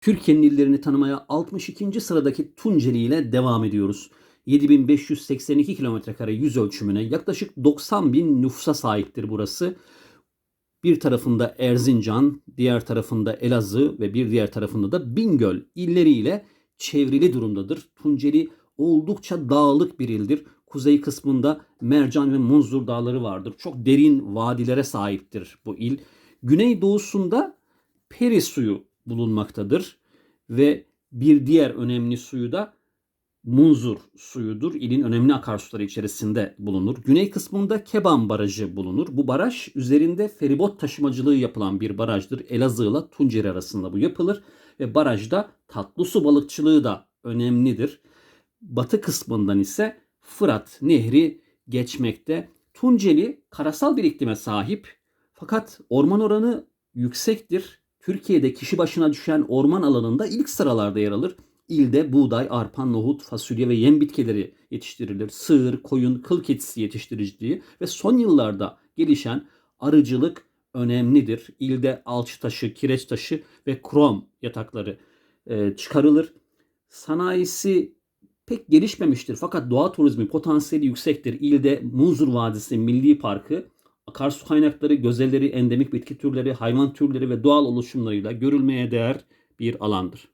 Türkiye'nin illerini tanımaya 62. sıradaki Tunceli ile devam ediyoruz. 7582 kilometrekare yüz ölçümüne yaklaşık 90 bin nüfusa sahiptir burası. Bir tarafında Erzincan, diğer tarafında Elazığ ve bir diğer tarafında da Bingöl illeriyle çevrili durumdadır. Tunceli oldukça dağlık bir ildir. Kuzey kısmında Mercan ve Munzur dağları vardır. Çok derin vadilere sahiptir bu il. Güney doğusunda Peri suyu bulunmaktadır ve bir diğer önemli suyu da Munzur suyudur. İlin önemli akarsuları içerisinde bulunur. Güney kısmında Keban Barajı bulunur. Bu baraj üzerinde feribot taşımacılığı yapılan bir barajdır. Elazığ ile Tunceli arasında bu yapılır ve barajda tatlı su balıkçılığı da önemlidir. Batı kısmından ise Fırat Nehri geçmekte. Tunceli karasal bir iklime sahip fakat orman oranı yüksektir. Türkiye'de kişi başına düşen orman alanında ilk sıralarda yer alır. İlde buğday, arpa, nohut, fasulye ve yem bitkileri yetiştirilir. Sığır, koyun, kıl keçisi yetiştiriciliği ve son yıllarda gelişen arıcılık önemlidir. İlde alçı taşı, kireç taşı ve krom yatakları e, çıkarılır. Sanayisi pek gelişmemiştir fakat doğa turizmi potansiyeli yüksektir. İlde Munzur Vadisi Milli Parkı akarsu kaynakları, gözelleri, endemik bitki türleri, hayvan türleri ve doğal oluşumlarıyla görülmeye değer bir alandır.